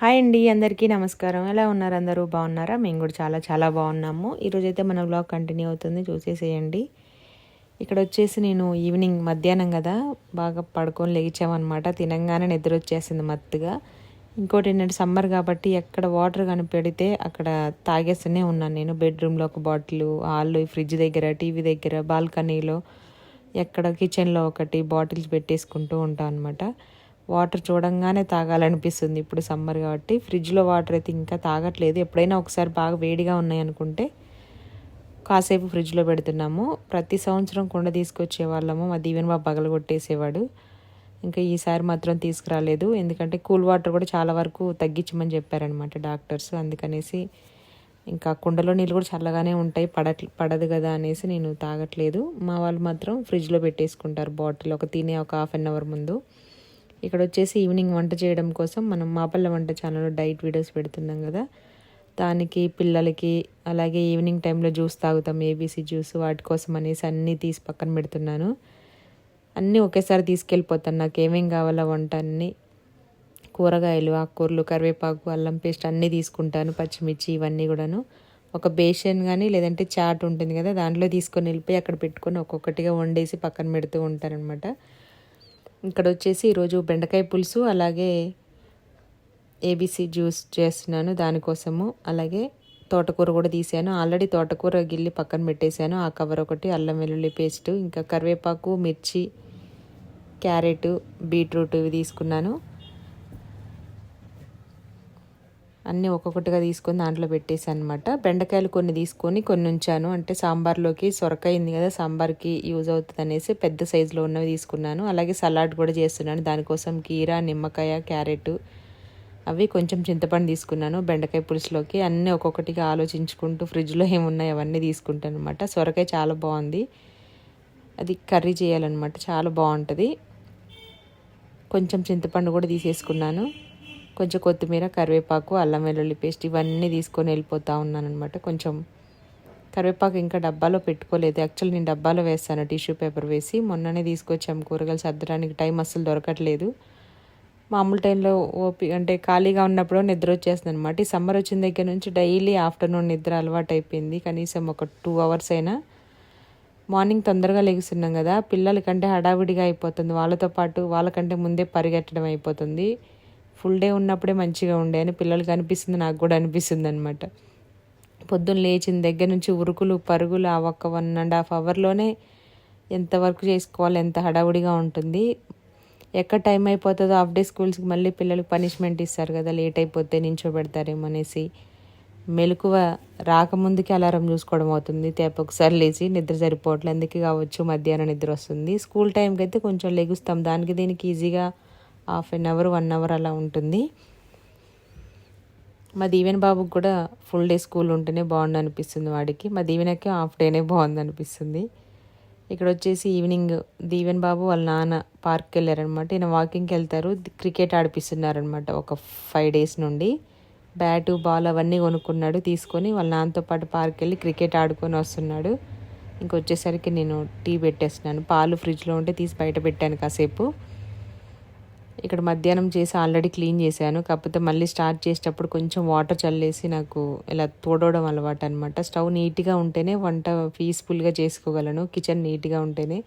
Hi అండి అందరికీ నమస్కారం. ఎలా ఉన్నారు అందరూ? బాగున్నారా? మేము కూడా చాలా చాలా బాగున్నాము. ఈరోజైతే మన బ్లాగ్ కంటిన్యూ అవుతుంది. చూసేసేయండి. ఇక్కడ వచ్చేసి నేను ఈవినింగ్ మధ్యాహ్నం కదా. బాగా పడుకొని లేచామన్నమాట. తినంగానే నిద్ర వచ్చేసింది మత్తుగా. ఇంకోటి ఏంటంటే సమ్మర్ కాబట్టి ఎక్కడ వాటర్ కానీ పెడితే అక్కడ తాగేస్తూనే ఉన్నాను నేను. బెడ్రూమ్లో ఒక బాటిల్ హాల్లో ఫ్రిడ్జ్ దగ్గర టీవీ దగ్గర బాల్కనీలో ఎక్కడ కిచెన్లో ఒకటి బాటిల్స్ పెట్టేసుకుంటూ ఉంటాను అనమాట వాటర్ చూడంగానే తాగాలనిపిస్తుంది. ఇప్పుడు సమ్మర్ కాబట్టి ఫ్రిడ్జ్లో వాటర్ అయితే ఇంకా తాగట్లేదు. ఎప్పుడైనా ఒకసారి బాగా వేడిగా ఉన్నాయి అనుకుంటే కాసేపు ఫ్రిడ్జ్లో పెడుతున్నాము. ప్రతి సంవత్సరం కుండ తీసుకొచ్చే వాళ్ళము. మా దీవెన్ బాబు పగల కొట్టేసేవాడు ఇంకా ఈసారి మాత్రం తీసుకురాలేదు. ఎందుకంటే కూల్ వాటర్ కూడా చాలా వరకు తగ్గించమని చెప్పారనమాట డాక్టర్స్. అందుకనేసి ఇంకా కుండలో నీళ్ళు కూడా చల్లగానే ఉంటాయి. పడట్ పడదు కదా అనేసి నేను తాగట్లేదు. మా వాళ్ళు మాత్రం ఫ్రిడ్జ్లో పెట్టేసుకుంటారు బాటిల్. ఒక తినే ఒక హాఫ్ అన్ అవర్ ముందు. ఇక్కడ వచ్చేసి ఈవినింగ్ వంట చేయడం కోసం మనం మాపల్ల వంట ఛానల్లో డైట్ వీడియోస్ పెడుతున్నాం కదా. దానికి పిల్లలకి అలాగే ఈవినింగ్ టైంలో జ్యూస్ తాగుతాం ఏబీసీ జ్యూస్ వాటి కోసం అనేసి అన్నీ తీసి పక్కన పెడుతున్నాను. అన్నీ ఒకేసారి తీసుకెళ్ళిపోతాను. నాకు ఏమేం కావాలో వంట అన్నీ కూరగాయలు ఆకుకూరలు కరివేపాకు అల్లం పేస్ట్ అన్నీ తీసుకుంటాను. పచ్చిమిర్చి ఇవన్నీ కూడాను. ఒక బేషన్ కానీ లేదంటే చాట్ ఉంటుంది కదా దాంట్లో తీసుకొని వెళ్ళిపోయి అక్కడ పెట్టుకొని ఒక్కొక్కటిగా వండేసి పక్కన పెడుతూ ఉంటారనమాట ఇక్కడ వచ్చేసి ఈరోజు బెండకాయ పులుసు అలాగే ఏబీసీ జ్యూస్ చేస్తున్నాను దానికోసము. అలాగే తోటకూర కూడా తీసాను. ఆల్రెడీ తోటకూర గిల్లి పక్కన పెట్టేశాను. ఆ కవర్ ఒకటి అల్లం వెల్లుల్లి పేస్టు ఇంకా కరివేపాకు మిర్చి క్యారెట్ బీట్రూట్ ఇవి తీసుకున్నాను. అన్నీ ఒక్కొక్కటిగా తీసుకొని దాంట్లో పెట్టేసాను అనమాట బెండకాయలు కొన్ని తీసుకొని కొన్ని ఉంచాను. అంటే సాంబార్లోకి సొరకైంది ఉంది కదా సాంబార్కి యూజ్ అవుతుంది అనేసి పెద్ద సైజులో ఉన్నవి తీసుకున్నాను. అలాగే సలాడ్ కూడా చేస్తున్నాను. దానికోసం కీరా నిమ్మకాయ క్యారెట్ అవి కొంచెం చింతపండు తీసుకున్నాను బెండకాయ పులుసులోకి. అన్నీ ఒక్కొక్కటిగా ఆలోచించుకుంటూ ఫ్రిడ్జ్లో ఏమున్నాయి అవన్నీ తీసుకుంటాను అనమాట సొరకాయ చాలా బాగుంది. అది కర్రీ చేయాలన్నమాట. చాలా బాగుంటుంది. కొంచెం చింతపండు కూడా తీసేసుకున్నాను. కొంచెం కొత్తిమీర కరివేపాకు అల్లం వెల్లుల్లి పేస్ట్ ఇవన్నీ తీసుకొని వెళ్ళిపోతూ ఉన్నాను అనమాట కొంచెం కరివేపాకు ఇంకా డబ్బాలో పెట్టుకోలేదు. యాక్చువల్ నేను డబ్బాలో వేస్తాను టిష్యూ పేపర్ వేసి. మొన్ననే తీసుకొచ్చాము కూరగాయలు సర్దడానికి. టైం అస్సలు దొరకట్లేదు. మామూలు టైంలో ఓపి అంటే ఖాళీగా ఉన్నప్పుడు నిద్ర వచ్చేస్తుంది అనమాట ఈ సమ్మర్ వచ్చిన దగ్గర నుంచి డైలీ ఆఫ్టర్నూన్ నిద్ర అలవాటు అయిపోయింది. కనీసం ఒక టూ అవర్స్ అయినా. మార్నింగ్ తొందరగా లెగుస్తున్నాం కదా. పిల్లలకంటే హడావిడిగా అయిపోతుంది. వాళ్ళతో పాటు వాళ్ళకంటే ముందే పరిగెట్టడం అయిపోతుంది. ఫుల్ డే ఉన్నప్పుడే మంచిగా ఉండే అని పిల్లలకి అనిపిస్తుంది నాకు కూడా అనిపిస్తుంది అనమాట పొద్దున్న లేచిన దగ్గర నుంచి ఉరుకులు పరుగులు ఆ ఒక్క వన్ అండ్ హాఫ్ అవర్లోనే ఎంత వర్క్ చేసుకోవాలి ఎంత హడావుడిగా ఉంటుంది. ఎక్కడ టైం అయిపోతుందో హాఫ్ డే స్కూల్స్కి మళ్ళీ పిల్లలకు పనిష్మెంట్ ఇస్తారు కదా లేట్ అయిపోతే నించోబెడతారేమో అనేసి. మెలకువ రాకముందుకే అలారం చూసుకోవడం అవుతుంది. తేప ఒకసారి లేచి నిద్ర సరిపోవట్లేదు అందుకే కావచ్చు మధ్యాహ్నం నిద్ర వస్తుంది. స్కూల్ టైంకి అయితే కొంచెం లెగుస్తాం. దానికి దీనికి ఈజీగా half an hour one hour అలా ఉంటుంది. మా దీవెన బాబుకి కూడా ఫుల్ డే స్కూల్ ఉంటేనే బాగుంది అనిపిస్తుంది వాడికి. మా దీవెనకి హాఫ్ డేనే బాగుంది అనిపిస్తుంది. ఇక్కడ వచ్చేసి ఈవినింగ్ దీవెన్ బాబు వాళ్ళ నాన్న పార్క్కి వెళ్ళారనమాట ఈయన వాకింగ్కి వెళ్తారు. క్రికెట్ ఆడిపిస్తున్నారనమాట ఒక ఫైవ్ డేస్ నుండి. బ్యాటు బాల్ అవన్నీ కొనుక్కున్నాడు. తీసుకొని వాళ్ళ నాన్నతో పాటు పార్క్ వెళ్ళి క్రికెట్ ఆడుకొని వస్తున్నాడు. ఇంకొచ్చేసరికి నేను టీ పెట్టేస్తున్నాను. పాలు ఫ్రిడ్జ్లో ఉంటే తీసి బయట పెట్టాను కాసేపు. ఇక్కడ మధ్యాహ్నం చేసి ఆల్రెడీ క్లీన్ చేశాను. కాకపోతే మళ్ళీ స్టార్ట్ చేసేటప్పుడు కొంచెం వాటర్ చల్లేసి నాకు ఇలా తోడవడం అలవాటు అనమాట స్టవ్ నీట్గా ఉంటేనే వంట పీస్ఫుల్గా చేసుకోగలను. కిచెన్ నీట్గా ఉంటేనే.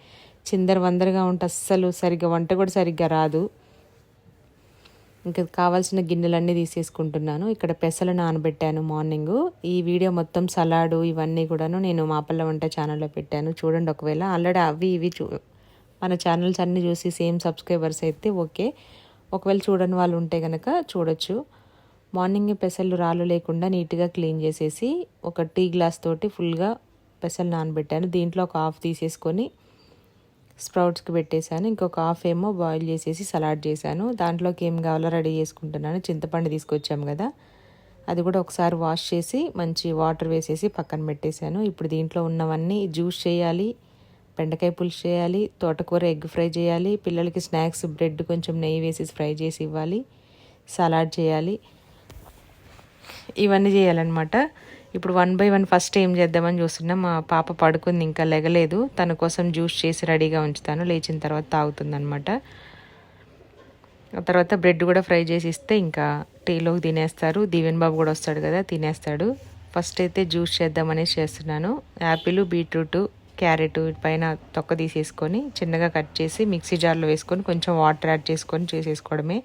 చిందర వందరగా ఉంటే అస్సలు సరిగ్గా వంట కూడా సరిగ్గా రాదు. ఇంకా కావాల్సిన గిన్నెలన్నీ తీసేసుకుంటున్నాను. ఇక్కడ పెసలు నానబెట్టాను మార్నింగ్. ఈ వీడియో మొత్తం సలాడు ఇవన్నీ కూడాను నేను మాపల్ల వంట ఛానల్లో పెట్టాను. చూడండి ఒకవేళ ఆల్రెడీ అవి ఇవి చూ మన ఛానల్స్ అన్నీ చూసి సేమ్ సబ్స్క్రైబర్స్ అయితే ఓకే. ఒకవేళ చూడని వాళ్ళు ఉంటే కనుక చూడొచ్చు. మార్నింగ్ పెసలు రాళ్ళు లేకుండా నీట్గా క్లీన్ చేసేసి ఒక టీ గ్లాస్ తోటి ఫుల్గా పెసలు నానబెట్టాను. దీంట్లో ఒక హాఫ్ తీసేసుకొని స్ప్రౌట్స్కి పెట్టేశాను. ఇంకొక హాఫ్ ఏమో బాయిల్ చేసేసి సలాడ్ చేశాను. దాంట్లోకి ఏం కావాలో రెడీ చేసుకుంటున్నాను. చింతపండు తీసుకొచ్చాము కదా. అది కూడా ఒకసారి వాష్ చేసి మంచి వాటర్ వేసేసి పక్కన పెట్టేశాను. ఇప్పుడు దీంట్లో ఉన్నవన్నీ జ్యూస్ చేయాలి. బెండకాయ పులుసు చేయాలి తోటకూర ఎగ్ ఫ్రై చేయాలి పిల్లలకి స్నాక్స్ బ్రెడ్ కొంచెం నెయ్యి వేసి ఫ్రై చేసి ఇవ్వాలి సలాడ్ చేయాలి. ఇవన్నీ చేయాలన్నమాట. ఇప్పుడు వన్ బై వన్ ఫస్ట్ ఏం చేద్దామని చూస్తున్నా మా పాప పడుకుంది ఇంకా లెగలేదు. తన కోసం జ్యూస్ చేసి రెడీగా ఉంచుతాను లేచిన తర్వాత తాగుతుంది అనమాట ఆ తర్వాత బ్రెడ్ కూడా ఫ్రై చేసి ఇస్తే ఇంకా టీలోకి తినేస్తారు. దీవెన్ బాబు కూడా వస్తాడు కదా తినేస్తాడు. ఫస్ట్ అయితే జ్యూస్ చేద్దామనేసి చేస్తున్నాను. యాపిల్ బీట్రూటు క్యారెట్ పైన తొక్క తీసేసుకొని చిన్నగా కట్ చేసి మిక్సీ జార్లో వేసుకొని కొంచెం వాటర్ యాడ్ చేసుకొని చేసేసుకోవడమే.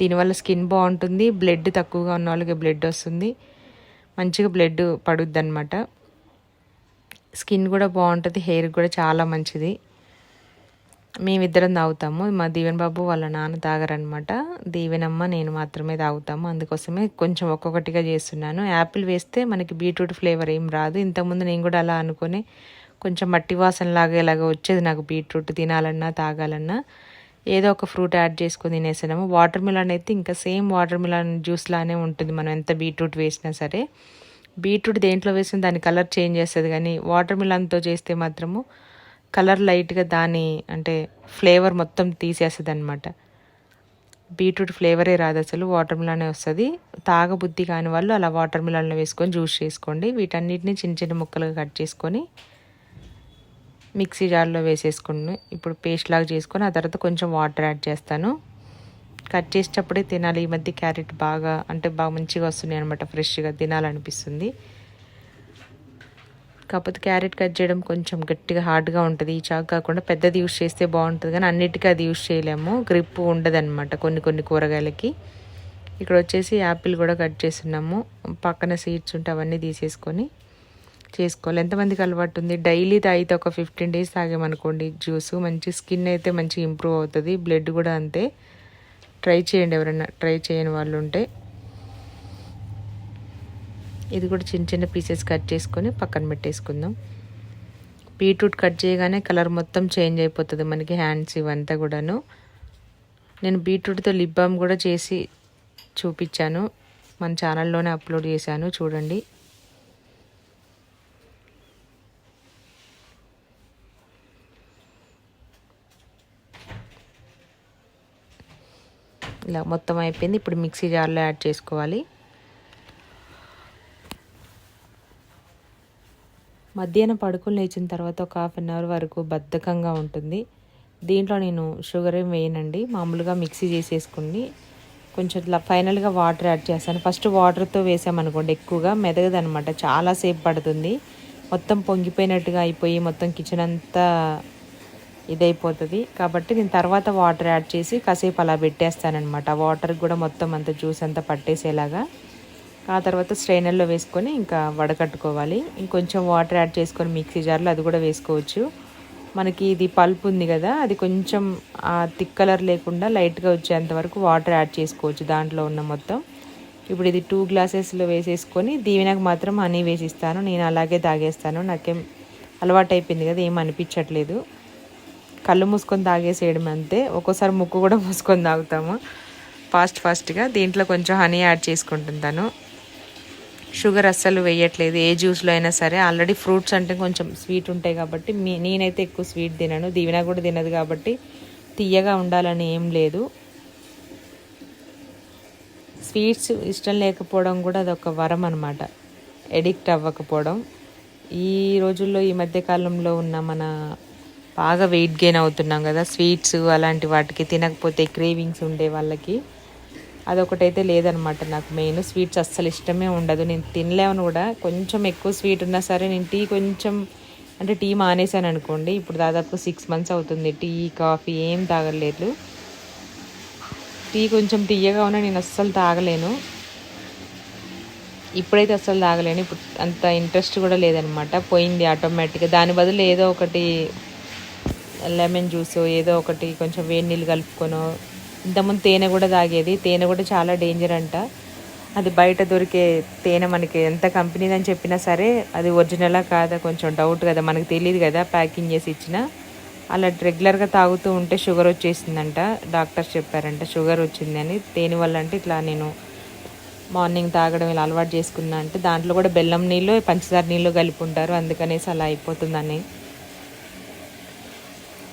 దీనివల్ల స్కిన్ బాగుంటుంది బ్లడ్ తక్కువగా ఉన్న వాళ్ళకి బ్లడ్ వస్తుంది. మంచిగా బ్లడ్ పడుద్ది అనమాట స్కిన్ కూడా బాగుంటుంది హెయిర్ కూడా చాలా మంచిది. మేమిద్దరం తాగుతాము. మా దీవెన్ బాబు వాళ్ళ నాన్న తాగరనమాట దీవెనమ్మ నేను మాత్రమే తాగుతాము. అందుకోసమే కొంచెం ఒక్కొక్కటిగా చేస్తున్నాను. యాపిల్ వేస్తే మనకి బీట్రూట్ ఫ్లేవర్ ఏం రాదు. ఇంతకుముందు నేను కూడా అలా అనుకొని కొంచెం మట్టి వాసన లాగా ఇలాగ వచ్చేది నాకు బీట్రూట్ తినాలన్నా తాగాలన్నా. ఏదో ఒక ఫ్రూట్ యాడ్ చేసుకొని తినేసాము వాటర్ మిలన్ అయితే ఇంకా సేమ్ వాటర్ మిలన్ జ్యూస్ లానే ఉంటుంది. మనం ఎంత బీట్రూట్ వేసినా సరే. బీట్రూట్ దేంట్లో వేసినా దాని కలర్ చేంజ్ చేస్తుంది. కానీ వాటర్ మిలన్తో చేస్తే మాత్రము కలర్ లైట్గా దాని అంటే ఫ్లేవర్ మొత్తం తీసేస్తుంది అనమాట బీట్రూట్ ఫ్లేవరే రాదు అసలు. వాటర్ మిలనే వస్తుంది. తాగబుద్ధి కాని వాళ్ళు అలా వాటర్ మిలన్లో వేసుకొని జ్యూస్ చేసుకోండి. వీటన్నిటిని చిన్న చిన్న ముక్కలుగా కట్ చేసుకొని మిక్సీ జార్లో వేసేసుకుని ఇప్పుడు పేస్ట్ లాగా చేసుకొని ఆ తర్వాత కొంచెం వాటర్ యాడ్ చేస్తాను. కట్ చేసేటప్పుడే తినాలి. ఈ మధ్య క్యారెట్ బాగా అంటే బాగా మంచిగా వస్తున్నాయి అనమాట ఫ్రెష్గా తినాలనిపిస్తుంది. కాకపోతే క్యారెట్ కట్ చేయడం కొంచెం గట్టిగా హార్డ్గా ఉంటుంది. ఈ చాకు కాకుండా పెద్దది యూస్ చేస్తే బాగుంటుంది. కానీ అన్నిటికీ అది యూస్ చేయలేము. గ్రిప్ ఉండదన్నమాట కొన్ని కొన్ని కూరగాయలకి. ఇక్కడ వచ్చేసి యాపిల్ కూడా కట్ చేస్తున్నాము. పక్కన సీడ్స్ ఉంటే అవన్నీ తీసేసుకొని చేసుకోవాలి. ఎంతమందికి అలవాటు ఉంది డైలీ తాగితే ఒక ఫిఫ్టీన్ డేస్ తాగామనుకోండి. జ్యూస్ మంచి స్కిన్ అయితే మంచి ఇంప్రూవ్ అవుతుంది. బ్లడ్ కూడా అంతే. ట్రై చేయండి ఎవరైనా ట్రై చేయని వాళ్ళు ఉంటే. ఇది కూడా చిన్న చిన్న పీసెస్ కట్ చేసుకొని పక్కన పెట్టేసుకుందాం. బీట్రూట్ కట్ చేయగానే కలర్ మొత్తం చేంజ్ అయిపోతుంది మనకి హ్యాండ్స్ ఇవంతా కూడాను. నేను బీట్రూట్తో లిప్ బామ్ కూడా చేసి చూపించాను. మన ఛానల్లోనే అప్లోడ్ చేశాను చూడండి. ఇలా మొత్తం అయిపోయింది. ఇప్పుడు మిక్సీ జార్లో యాడ్ చేసుకోవాలి. మధ్యాహ్నం పడుకుని లేచిన తర్వాత ఒక హాఫ్ అన్ అవర్ వరకు బద్ధకంగా ఉంటుంది. దీంట్లో నేను షుగర్ ఏం వేయనండి. మామూలుగా మిక్సీ చేసేసుకుని కొంచెం ఇట్లా ఫైనల్గా వాటర్ యాడ్ చేస్తాను. ఫస్ట్ వాటర్తో వేసామనుకోండి ఎక్కువగా మెదగదనమాట చాలాసేపు పడుతుంది. మొత్తం పొంగిపోయినట్టుగా అయిపోయి మొత్తం కిచెన్ అంతా ఇదైపోతుంది. కాబట్టి నేను తర్వాత వాటర్ యాడ్ చేసి కాసేపు అలా పెట్టేస్తానమాట వాటర్ కూడా మొత్తం అంత జ్యూస్ అంతా పట్టేసేలాగా. ఆ తర్వాత స్ట్రైనర్లో వేసుకొని ఇంకా వడకట్టుకోవాలి. ఇంకొంచెం వాటర్ యాడ్ చేసుకొని మిక్సీ జార్లో అది కూడా వేసుకోవచ్చు. మనకి ఇది పల్ప్ ఉంది కదా అది కొంచెం థిక్ కలర్ లేకుండా లైట్గా వచ్చేంత వరకు వాటర్ యాడ్ చేసుకోవచ్చు దాంట్లో ఉన్న మొత్తం. ఇప్పుడు ఇది టూ గ్లాసెస్లో వేసేసుకొని దీవెనకు మాత్రం హనీ వేసిస్తాను. నేను అలాగే తాగేస్తాను. నాకేం అలవాటు అయిపోయింది కదా ఏం అనిపించట్లేదు. కళ్ళు మూసుకొని తాగేసేయడం అంతే. ఒక్కోసారి ముక్కు కూడా మూసుకొని తాగుతాము. ఫాస్ట్ ఫాస్ట్గా. దీంట్లో కొంచెం హనీ యాడ్ చేసుకుంటుంటాను షుగర్ అస్సలు వేయట్లేదు. ఏ జ్యూస్లో అయినా సరే. ఆల్రెడీ ఫ్రూట్స్ అంటే కొంచెం స్వీట్ ఉంటాయి కాబట్టి మీ నేనైతే ఎక్కువ స్వీట్ తినను. దీవెన కూడా తినదు కాబట్టి తీయగా ఉండాలని ఏం లేదు. స్వీట్స్ ఇష్టం లేకపోవడం కూడా అదొక వరం అనమాట ఎడిక్ట్ అవ్వకపోవడం. ఈ రోజుల్లో ఈ మధ్యకాలంలో ఉన్న మన బాగా వెయిట్ గెయిన్ అవుతున్నాం కదా స్వీట్స్ అలాంటి వాటికి తినకపోతే క్రేవింగ్స్ ఉండే వాళ్ళకి. అదొకటైతే లేదనమాట నాకు మెయిన్ స్వీట్స్ అస్సలు ఇష్టమే ఉండదు. నేను తినలేమని కూడా. కొంచెం ఎక్కువ స్వీట్ ఉన్నా సరే నేను టీ కొంచెం అంటే టీ మానేశాను అనుకోండి. ఇప్పుడు దాదాపు సిక్స్ మంత్స్ అవుతుంది. టీ కాఫీ ఏం తాగలేదు. టీ కొంచెం తీయగా ఉన్నా నేను అస్సలు తాగలేను. ఇప్పుడైతే అస్సలు తాగలేను. ఇప్పుడు అంత ఇంట్రెస్ట్ కూడా లేదనమాట పోయింది ఆటోమేటిక్గా దాని బదులు ఏదో ఒకటి లెమన్ జ్యూస్ ఏదో ఒకటి కొంచెం వేడి నీళ్ళు కలుపుకొనో. ఇంతకుముందు తేనె కూడా తాగేది. తేనె కూడా చాలా డేంజర్ అంట. అది బయట దొరికే తేనె మనకి ఎంత కంపెనీది అని చెప్పినా సరే అది ఒరిజినలా కాదా కొంచెం డౌట్ కదా. మనకు తెలియదు కదా ప్యాకింగ్ చేసి ఇచ్చిన. అలా రెగ్యులర్గా తాగుతూ ఉంటే షుగర్ వచ్చేసిందంట. డాక్టర్స్ చెప్పారంట షుగర్ వచ్చిందని తేనె వల్ల అంటే ఇట్లా నేను మార్నింగ్ తాగడం ఇలా అలవాటు చేసుకున్నా అంటే దాంట్లో కూడా బెల్లం నీళ్ళు పంచదార నీళ్ళు కలిపి ఉంటారు. అందుకనేసి అలా అయిపోతుందని.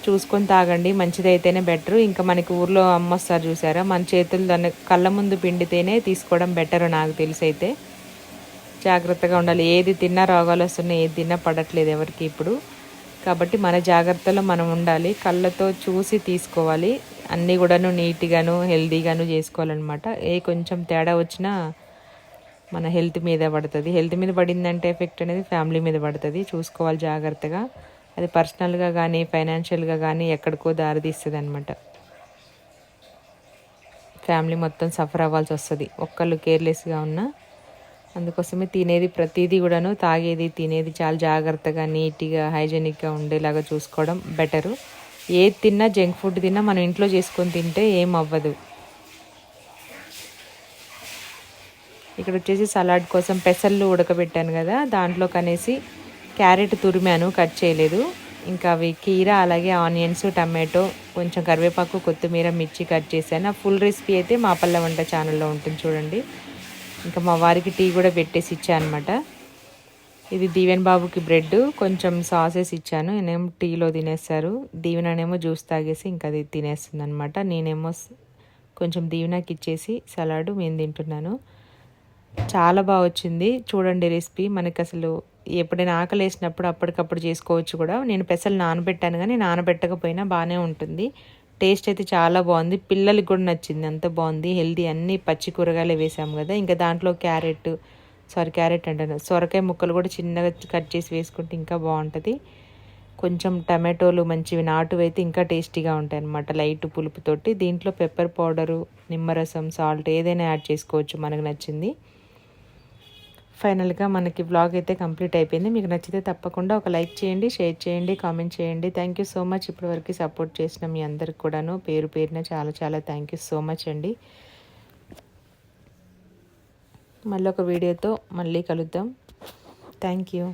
చూసుకొని తాగండి మంచిది అయితేనే బెటర్. ఇంకా మనకి ఊర్లో అమ్మొస్తారు చూసారా? మన చేతులు దాన్ని కళ్ళ ముందు పిండితేనే తీసుకోవడం బెటర్ నాకు తెలిసి అయితే జాగ్రత్తగా ఉండాలి. ఏది తిన్నా రోగాలు వస్తున్నాయి ఏది తిన్నా పడట్లేదు ఎవరికి ఇప్పుడు. కాబట్టి మన జాగ్రత్తలో మనం ఉండాలి. కళ్ళతో చూసి తీసుకోవాలి. అన్నీ కూడాను నీట్గాను హెల్తీగాను చేసుకోవాలన్నమాట. ఏ కొంచెం తేడా వచ్చినా మన హెల్త్ మీద పడుతుంది. హెల్త్ మీద పడిందంటే ఎఫెక్ట్ అనేది ఫ్యామిలీ మీద పడుతుంది. చూసుకోవాలి జాగ్రత్తగా. అది పర్సనల్గా కానీ ఫైనాన్షియల్గా కానీ ఎక్కడికో దారితీస్తుంది అనమాట ఫ్యామిలీ మొత్తం సఫర్ అవ్వాల్సి వస్తుంది. ఒక్కళ్ళు కేర్లెస్గా ఉన్నా అందుకోసమే తినేది ప్రతిదీ కూడాను తాగేది తినేది చాలా జాగ్రత్తగా నీట్గా హైజెనిక్గా ఉండేలాగా చూసుకోవడం బెటరు. ఏది తిన్నా జంక్ ఫుడ్ తిన్నా మనం ఇంట్లో చేసుకొని తింటే ఏం అవ్వదు. ఇక్కడ వచ్చేసి సలాడ్ కోసం పెసళ్ళు ఉడకబెట్టాను కదా దాంట్లో కనేసి క్యారెట్ తురిమాను కట్ చేయలేదు. ఇంకా అవి కీర అలాగే ఆనియన్స్ టమాటో కొంచెం కరివేపాకు కొత్తిమీర మిర్చి కట్ చేశాను. ఆ ఫుల్ రెసిపీ అయితే మా పల్లె వంట ఛానల్లో ఉంటుంది చూడండి. ఇంకా మా వారికి టీ కూడా పెట్టేసి ఇచ్చాను అనమాట ఇది దీవెన్ బాబుకి బ్రెడ్ కొంచెం సాసెస్ ఇచ్చాను. నేనేమో టీలో తినేస్తారు. దీవెననేమో జ్యూస్ తాగేసి ఇంకా అది తినేస్తుంది అనమాట నేనేమో కొంచెం దీవెనకి ఇచ్చేసి సలాడ్ మేము తింటున్నాను. చాలా బాగా వచ్చింది. చూడండి రెసిపీ. మనకి అసలు ఎప్పుడైనా ఆకలి వేసినప్పుడు అప్పటికప్పుడు చేసుకోవచ్చు కూడా. నేను పెసలు నానబెట్టాను కానీ నానబెట్టకపోయినా బాగానే ఉంటుంది. టేస్ట్ అయితే చాలా బాగుంది. పిల్లలకి కూడా నచ్చింది. అంత బాగుంది. హెల్దీ అన్ని పచ్చి కూరగాయలు వేసాము కదా. ఇంకా దాంట్లో క్యారెట్ సారీ క్యారెట్ అంటాను. సొరకాయ ముక్కలు కూడా చిన్నగా కట్ చేసి వేసుకుంటే ఇంకా బాగుంటుంది. కొంచెం టమాటోలు మంచివి నాటు అయితే ఇంకా టేస్టీగా ఉంటాయి అన్నమాట. లైట్ పులుపుతోటి దీంట్లో పెప్పర్ పౌడరు నిమ్మరసం సాల్ట్ ఏదైనా యాడ్ చేసుకోవచ్చు మనకు నచ్చింది. ఫైనల్గా మనకి బ్లాగ్ అయితే కంప్లీట్ అయిపోయింది. మీకు నచ్చితే తప్పకుండా ఒక లైక్ చేయండి షేర్ చేయండి కామెంట్ చేయండి. థ్యాంక్ యూ సో మచ్ ఇప్పటివరకు సపోర్ట్ చేసిన మీ అందరికి కూడాను పేరు పేరున చాలా చాలా థ్యాంక్ యూ సో మచ్ అండి. మళ్ళీ ఒక వీడియోతో మళ్ళీ కలుద్దాం. Thank you